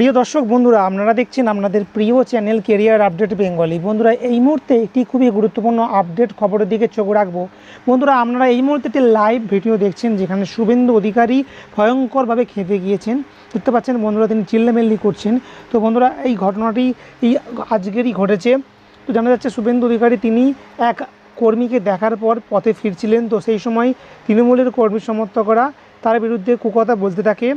প্রিয় দর্শক, বন্ধুরা, আপনারা দেখছেন আপনাদের প্রিয় চ্যানেল কেরিয়ার আপডেট বেঙ্গলি বন্ধুরা, এই মুহূর্তে একটি খুবই গুরুত্বপূর্ণ আপডেট খবরের দিকে চোখ রাখব। বন্ধুরা, আপনারা এই মুহূর্তে একটি লাইভ ভিডিও দেখছেন, যেখানে শুভেন্দু অধিকারী ভয়ঙ্করভাবে খেপে গিয়েছেন। দেখতে পাচ্ছেন, বন্ধুরা, তিনি চিল্লামিল্লি করছেন। তো বন্ধুরা, এই ঘটনাটি এই আজকেরই ঘটেছে। তো জানা যাচ্ছে, শুভেন্দু অধিকারী তিনি এক কর্মীকে দেখার পর পথে ফিরছিলেন। তো সেই সময় তৃণমূলের কর্মী সমর্থকরা তার বিরুদ্ধে কুকথা বলতে থাকে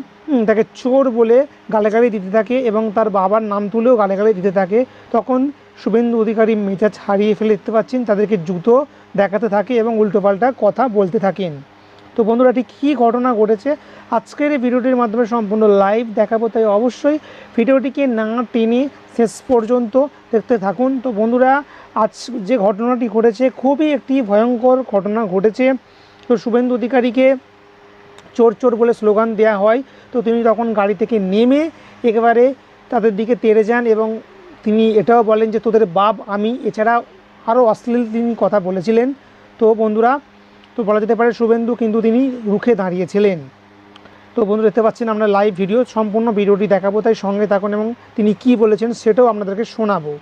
তাকে চোর বলে গালাগালি দিতে থাকে এবং তার বাবার নাম তুলেও গালাগালি দিতে থাকে। তখন শুভেন্দু অধিকারী মেজাজ হারিয়ে ফেলে দেখতে পাচ্ছেন, তাদেরকে জুতো দেখাতে থাকে এবং উল্টোপাল্টা কথা বলতে থাকেন। তো বন্ধুরা, ঠিক কী ঘটনা ঘটেছে? আজকের এই ভিডিওটির মাধ্যমে সম্পূর্ণ লাইভ দেখাবো, তাই অবশ্যই ভিডিওটিকে না টেনে শেষ পর্যন্ত দেখতে থাকুন। তো বন্ধুরা, আজ যে ঘটনাটি ঘটেছে, খুবই একটি ভয়ঙ্কর ঘটনা ঘটেছে। তো শুভেন্দু অধিকারীকে চোর চোর বলে স্লোগান দেওয়া হয়। তো তিনি তখন গাড়ি থেকে নেমে একেবারে তাদের দিকে তেড়ে যান এবং তিনি এটাও বলেন যে, তোদের বাপ আমি। এছাড়া আরও অশ্লীল তিনি কথা বলেছিলেন। তো বন্ধুরা, তো বলা যেতে পারে শুভেন্দু কিন্তু তিনি রুখে দাঁড়িয়েছিলেন। তো বন্ধু দেখতে পাচ্ছেন আমরা লাইভ ভিডিও সম্পূর্ণ ভিডিওটি দেখাবো, তাই সঙ্গে থাকুন এবং তিনি কি বলেছেন সেটাও আপনাদেরকে শোনাবো।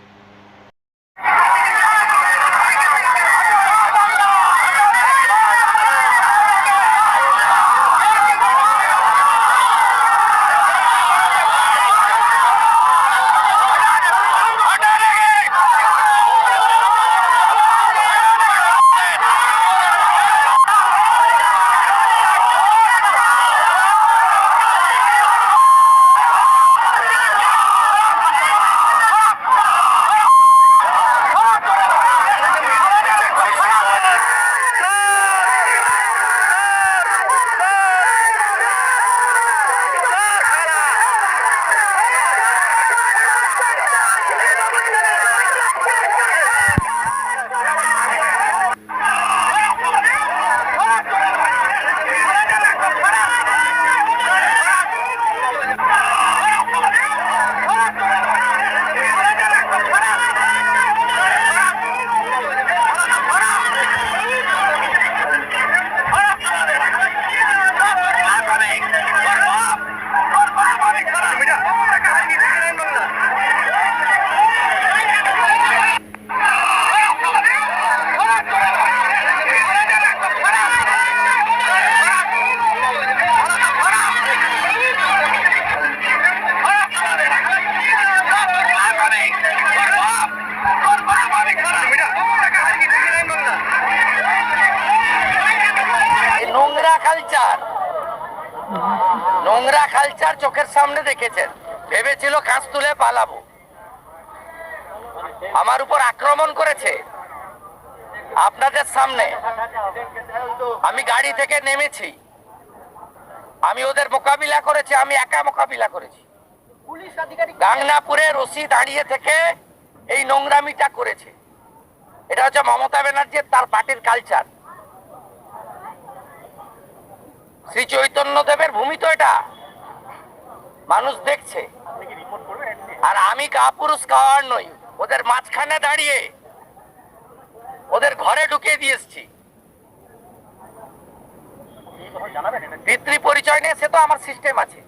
নোংরা কালচার চোখের সামনে দেখেছেন। ভেবেছিল কাঁচ তুলে পালাবো। আমার উপর আক্রমণ করেছে। আপনাদের সামনে আমি গাড়ি থেকে নেমেছি। আমি ওদের মোকাবিলা করেছি, আমি একা মোকাবিলা করেছি। গাংনাপুরে রশি দাঁড়িয়ে থেকে এই নোংরামিটা করেছে। এটা হচ্ছে মমতা ব্যানার্জির তার পার্টির কালচার শ্রী চৈতন্য দেবের ভূমি তো এটা। মানুষ দেখছে। আর আমি কাপুরুষ খাওয়ার নই। ওদের মাঝখানে দাঁড়িয়ে ওদের ঘরে ঢুকিয়ে দিয়ে এসছি। পিতৃ পরিচয় নিয়ে সে তো আমার সিস্টেম আছে।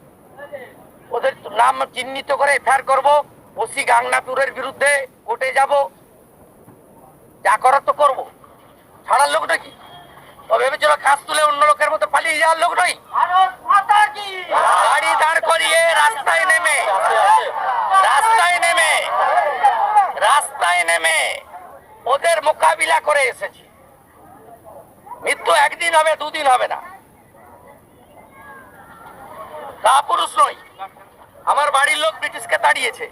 ওদের নাম চিহ্নিত করে এফআইআর করব। ওসি গাংনাপুরের বিরুদ্ধে কোর্টে যাব। যা করার তো করব। ছাড়ার লোক নাকি? ও ভেবেছিল কাজ তুলে অন্য লোকের মতো পালিয়ে যাওয়ার লোক নই গাড়ি দাঁড় করিয়ে রাস্তায় নেমে। রাস্তায় নেমে। রাস্তায় নেমে। ওদের মোকাবিলা করে এসেছি। মৃত্যু একদিন হবে দুদিন হবে না। কাপুরুষ নই আমার বাড়ির লোক ব্রিটিশকে তাড়িয়েছে।